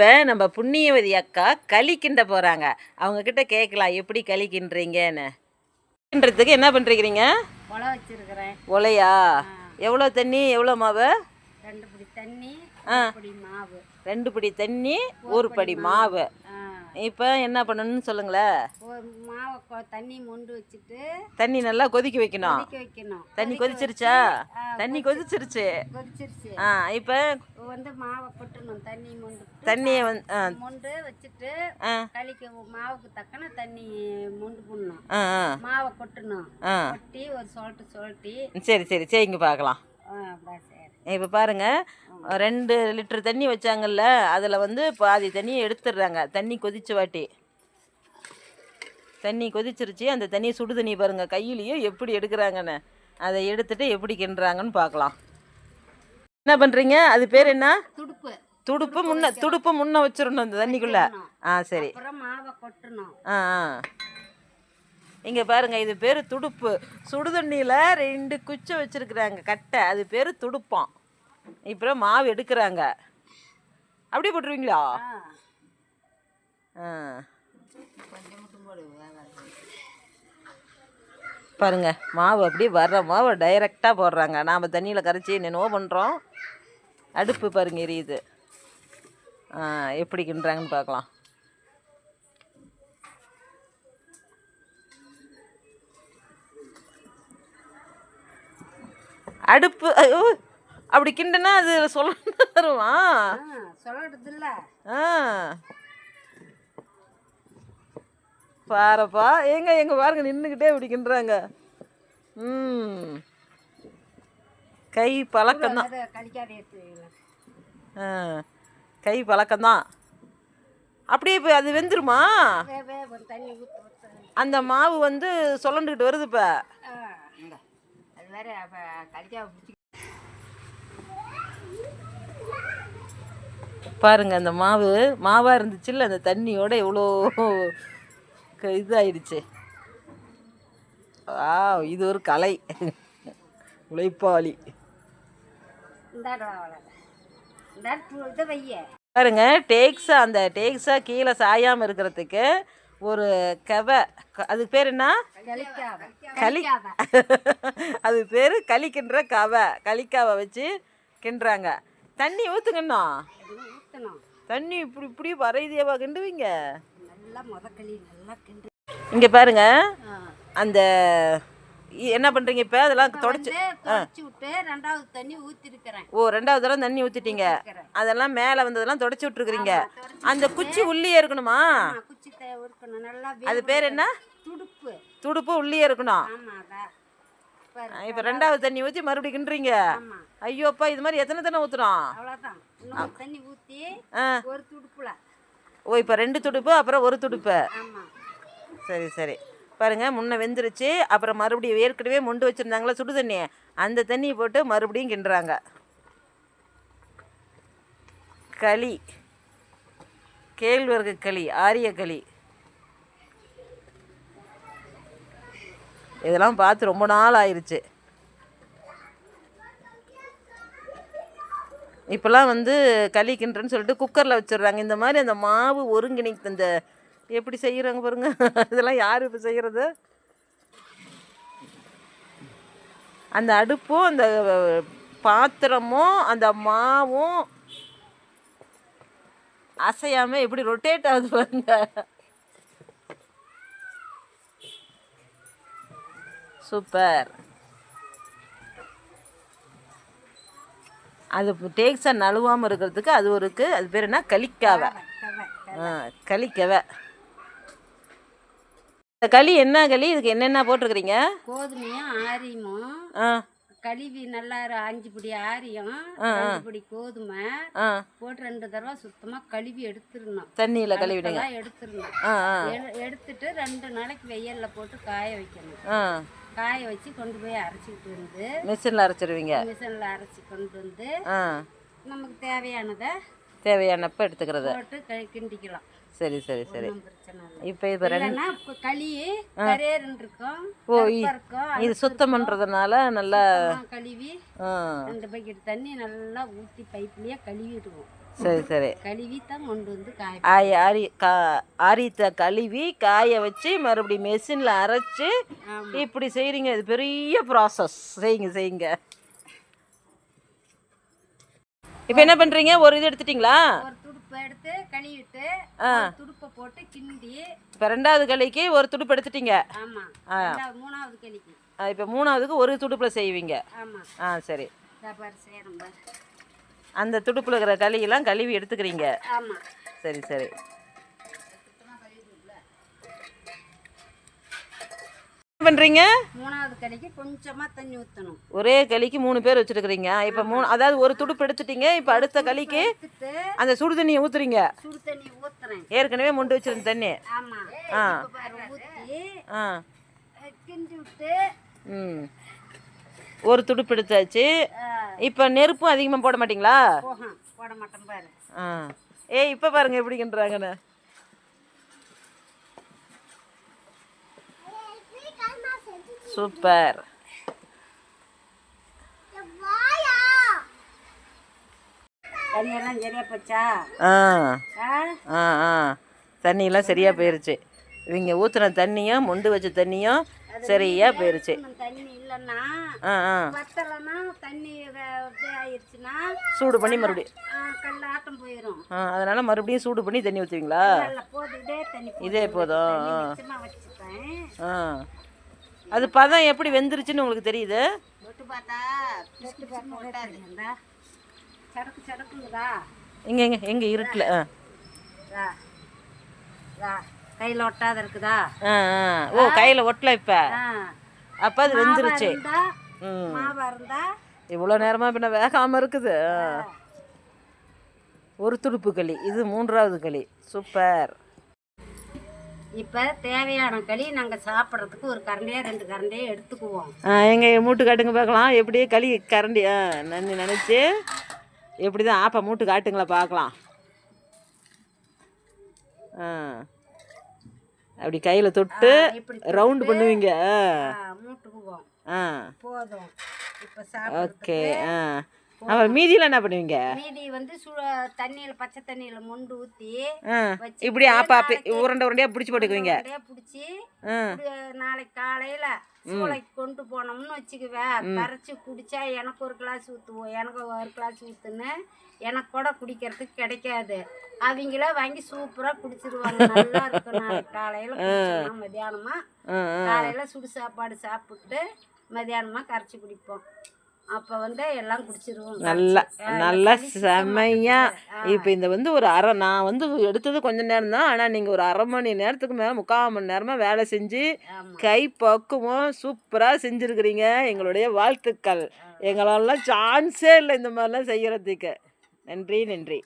இப்போ நம்ம புண்ணியவதி அக்கா களி கிண்ட போகிறாங்க அவங்கக்கிட்ட கேட்கலாம் எப்படி களி கிண்டுறீங்கன்னு கிண்டுறதுக்கு என்ன பண்ணுறீங்க உலை வச்சிருக்கிறேன். ஒலையா? எவ்வளோ தண்ணி எவ்வளோ மாவு? ரெண்டு பிடி தண்ணி ஆ. மாவு. ரெண்டு படி தண்ணி ஒரு படி மாவு. இப்போ என்ன பண்ணணும்னு சொல்லுங்களேன் மாவை தண்ணி மொண்டு வச்சுட்டு தண்ணி நல்லா கொதிக்க வைக்கணும். கொதிக்க வைக்கணும். தண்ணி கொதிச்சிருச்சா? ஆ, தண்ணி கொதிச்சிருச்சு. கொதிச்சிருச்சு. ஆ இப்போ வந்து மாவை கொட்டணும். தண்ணி மொண்டு தண்ணியை வந்து ஆ. மொண்டு வச்சுட்டு ஆ. களிக்க மாவுக்கு தக்கன தண்ணி மொண்டு போடணும். ஆ ஆ. மாவை கொட்டணும். ஆ. கொட்டி ஒரு சொல்லிட்டு சொல்லிட்டு சரி சரி. சரிங்க பார்க்கலாம் சரி. இப்போ பாருங்க ரெண்டு லிட்டர் தண்ணி வச்சாங்கல்ல அதில் வந்து பாதி தண்ணியை எடுத்துடுறாங்க தண்ணி கொதிச்ச வாட்டி. தண்ணி கொதிச்சிருச்சு அந்த தண்ணி சுடு தண்ணி பாருங்க கையிலேயே எப்படி எடுக்கிறாங்கன்னு. அதை எடுத்துட்டு எப்படி கிண்டுறாங்கன்னு பார்க்கலாம் என்ன பண்ணுறீங்க அது பேர் என்ன? துடுப்பு. துடுப்பு முன்ன துடுப்பு முன்ன வச்சிடணும் அந்த தண்ணிக்குள்ள. ஆ சரி. ஆ ஆ. இங்கே பாருங்க இது பேர் துடுப்பு. சுடு தண்ணியில் ரெண்டு குச்சை வச்சிருக்கிறாங்க கட்டை. அது பேர் துடுப்பம் இப்போ மாவு எடுக்கிறாங்க. அப்படியே போட்டுருவீங்களா? ஆ. பாருங்க மாவு அப்படியே வர்ற மாவு டைரெக்டாக போடுறாங்க. நாம் தண்ணியில் கரைச்சி என்னென்னவோ பண்ணுறோம் அடுப்பு பாருங்க எரியுது. எப்படி கிண்டுறாங்கன்னு பார்க்கலாம். அடுப்பு ஐயோ அப்படி கிண்டுனா அது சொல்ல வருமா? ஆ சொல்லறது இல்ல ஆ. பாருப்பா ஏங்க எங்க பாருங்க நின்றுக்கிட்டே இப்படி கிண்டுறாங்க. ம். கை பழக்கம்தான் ஆ. கை பழக்கம்தான் அப்படியே இப்போ அது வெந்துருமா? அந்த மாவு வந்து சுழண்டுக்கிட்டு வருது இப்போ. அது வேற அப்போ கலிக்காவை பிடிச்சி பாருங்க அந்த மாவு மாவாக இருந்துச்சுல்ல அந்த தண்ணியோட எவ்வளோ இதாயிடுச்சு. ஆ இது ஒரு கலை. உழைப்பாளி. பாருங்க டேக்ஸா அந்த டேக்ஸா கீழே சாயாமல் இருக்கிறதுக்கு ஒரு கவை அதுக்கு பேர் என்ன? களி அது பேர் களிக்கின்ற கவை. களிக்காவை வச்சு கிண்டுறாங்க. தண்ணி ஊற்றுங்கண்ணா தண்ணி இப்படி இப்படி வரைதியவா கிண்டுவீங்க? இங்கே பாருங்க. அந்த என்ன பண்ணுறீங்க இப்போ? அதெல்லாம் தொடச்சி ரெண்டாவது தண்ணி ஊற்றிருக்கிறேன் ஓ ரெண்டாவது தடவை தண்ணி ஊற்றிட்டீங்க அதெல்லாம் மேலே வந்ததெல்லாம் தொடச்சி விட்ருக்குறீங்க அந்த குச்சி உள்ளே இருக்கணுமா? அது பேர் என்ன? துடுப்பு உள்ளே இருக்கணும். இப்போ ரெண்டாவது தண்ணி ஊற்றி மறுபடியும் கிண்டுறீங்க. ஐயோப்பா இது மாதிரி எத்தனை தண்ணி ஊற்றுறோம் இன்னும் தண்ணி ஊற்றி ஒரு துடுப்புல. ஓ இப்போ ரெண்டு துடுப்பு அப்புறம் ஒரு துடுப்பு. சரி சரி. பாருங்க முன்ன வெந்துருச்சு அப்புறம் மறுபடியும் ஏற்கனவே மொண்டு வச்சுருந்தாங்களா சுடு தண்ணி. அந்த தண்ணியை போட்டு மறுபடியும் கிண்டுறாங்க. களி. கேழ்வரகு களி ஆரிய களி. இதெல்லாம் பார்த்து ரொம்ப நாள் ஆயிடுச்சு இப்போல்லாம் வந்து களி சொல்லிட்டு குக்கரில் வச்சிடுறாங்க. இந்த மாதிரி அந்த மாவு ஒருங்கிணைத்து இந்த எப்படி செய்கிறாங்க பாருங்க. இதெல்லாம் யார் இப்போ செய்கிறது அந்த அடுப்பும் அந்த பாத்திரமும் அந்த மாவும் அசையாமல் எப்படி ரொட்டேட் ஆகுது பாருங்க. சூப்பர். அது டேக்ஸாக நழுவாமல் இருக்கிறதுக்கு அது ஒரு அது பேர் என்ன? களிக்காவை. கவை ஆ களிக்கவை. இந்த களி என்ன களி? இதுக்கு என்னென்ன போட்டிருக்கிறீங்க? கோதுமையும் ஆரியமும் ஆ. கழுவி நல்லா அஞ்சு பிடி ஆரியம் ரெண்டு பிடி கோதுமை போட்டு ரெண்டு தடவை சுத்தமாக கழுவி எடுத்துடணும். தண்ணியில் கழுவிடுங்க. எடுத்துடணும். எடுத்துட்டு ரெண்டு நாளைக்கு வெயில்ல போட்டு காய வைக்கணும். காய வச்சு கொண்டு போய் அரைச்சிக்கிட்டு வந்து மிஷினில் அரைச்சிடுவீங்க மிஷினில் அரைச்சி கொண்டு வந்து நமக்கு தேவையானதை தேவையானப்ப எடுத்துக்கிறது. போட்டு கி- கிண்டிக்கலாம். சரி சரி சரி. இப்போ இப்போ ரெண்டு களி கரேருன்னு இருக்கும் ஓ இது சுத்தம் பண்ணுறதுனால நல்லா கழுவி ரெண்டு பக்கெட் தண்ணி நல்லா ஊற்றி பைப்லேயே கழுவிடுவோம். சரி சரி. கழுவி தான் கொண்டு வந்து காய ஆய் ஆரி கா ஆரியத்தை கழுவி காய வச்சு மறுபடியும் மெஷினில் அரைச்சி. இப்படி செய்கிறீங்க இது பெரிய ப்ராசஸ் செய்யுங்க செய்யுங்க. இப்போ என்ன பண்ணுறீங்க ஒரு இது எடுத்துட்டிங்களா? ஒரு துடுப்பு எடுத்து கழுவிட்டு ஒரு துடுப்பை போட்டு கிண்டி இப்போ ரெண்டாவது களிக்கு ஒரு துடுப்பு எடுத்துட்டீங்க. ஆமா. ரெண்டாவது மூணாவது கழிக்கு இப்போ மூணாவதுக்கு ஒரு துடுப்பில் செய்வீங்க. ஆமா. ஆ சரி. அந்த துடுப்பில் இருக்கிற களியெல்லாம் கழுவி எடுத்துக்கிறீங்க. சரி சரி. என்ன பண்ணுறீங்க மூணாவது கழிக்கு கொஞ்சமா தண்ணி ஊற்றணும் ஒரே களிக்கு மூணு பேர் வச்சுருக்கிறீங்க. இப்போ மூணு அதாவது ஒரு துடுப்பு எடுத்துட்டீங்க இப்போ அடுத்த களிக்கு அந்த சுடு தண்ணியை ஊற்றுறீங்க சுடு தண்ணி ஊத்துறேன். ஏற்கனவே முண்டு வச்சிருந்த தண்ணி. ஆமா. ஆ. ஊத்தி ஆ. கிண்டி விட்டு ம். ஒரு துடுப்பு எடுத்தாச்சு. இப்போ நெருப்பும் அதிகமாக போட மாட்டீங்களா? போட மாட்டேன் பாரு. ஆ. ஏய் இப்போ பாருங்க எப்படி கிண்டுறாங்கன்னு. சூப்பர். தண்ணியெல்லாம் சரியா போச்சா? ஆ. ஆ? ஆ தண்ணியெல்லாம் சரியாக போயிருச்சு. இவங்க ஊற்றுன தண்ணியும் முண்டு வச்ச தண்ணியும் சரியாக போயிருச்சு. இன்னும் தண்ணி இல்லைன்னா ஆ ஆ. சூடு பண்ணி மறுபடியும். ஆ, அதனால் மறுபடியும் சூடு பண்ணி தண்ணி ஊற்றுவீங்களா இதே தண்ணி போதும். ஆ. அது பதம் எப்படி வெந்துருச்சுன்னு உங்களுக்கு தெரியுது? சடக்குங்குதா? எங்கே எங்கே எங்கே இருட்டில் ஆ. ரா ரா. கையில் ஒட்டாத இருக்குதா? ஓ கையில் ஒட்டல இப்போ? அப்போ அது வெந்துருச்சு. மாவா இருந்தா. இவ்வளோ நேரமாக பின்ன வேகாமல் இருக்குது. ஒரு துடுப்பு களி இது மூன்றாவது களி. சூப்பர். இப்போ தேவையான களி நாங்கள் சாப்பிட்றதுக்கு ஒரு கரண்டியாக ரெண்டு கரண்டியாக எடுத்துக்குவோம். எங்கள் மூட்டு காட்டுங்க பார்க்கலாம் எப்படியே களி கரண்டி நன்றி நினச்சி எப்படி தான் ஆப்பா மூட்டு காட்டுங்களா பார்க்கலாம் ஆ. அப்படி கையில் தொட்டு ரவுண்டு பண்ணுவீங்க. ஆ. ஓகே ஆ. அப்புறம் மீதியில் என்ன பண்ணுவீங்க? மீதி வந்து தண்ணியில் பச்சை தண்ணியில் மொண்டு ஊற்றி ஆ இப்படி ஆப்பா உருண்டை உருண்டையாக பிடிச்சி போட்டுக்குவீங்க. பிடிச்சி நாளைக்கு காலையில சூளைக்கு கொண்டு போனோம்னு வச்சுக்குவேன் கரைச்சி குடிச்சா எனக்கு ஒரு கிளாஸ் ஊற்றுவோம் எனக்கு ஒரு கிளாஸ் ஊற்றுன்னு எனக்கு கூட குடிக்கிறதுக்கு கிடைக்காது. அவங்கள வாங்கி சூப்பரா குடிச்சிருவாங்க. நல்லா இருக்கும். நாளைக்கு காலையில ஆ. காலையில சுடு சாப்பாடு சாப்பிட்டு மத்தியானமா கரைச்சி குடிப்போம். அப்ப வந்து எல்லாம் குடிச்சிருவோம். நல்லா நல்லா களி சுத்தமா செமையா. குடிச்சிரு. இப்போ இந்த வந்து ஒரு அரை நான் வந்து எடுத்தது கொஞ்ச நேரம் தான். ஆனால் நீங்கள் ஒரு அரை மணி நேரத்துக்கு மேலே முக்கால் மணி நேரமாக வேலை செஞ்சு கை பக்குவம் சூப்பராக செஞ்சுருக்கிறீங்க. எங்களுடைய வாழ்த்துக்கள். எங்களெல்லாம் சான்ஸே இல்லை இந்த மாதிரிலாம் செய்கிறதுக்கு நன்றி நன்றி.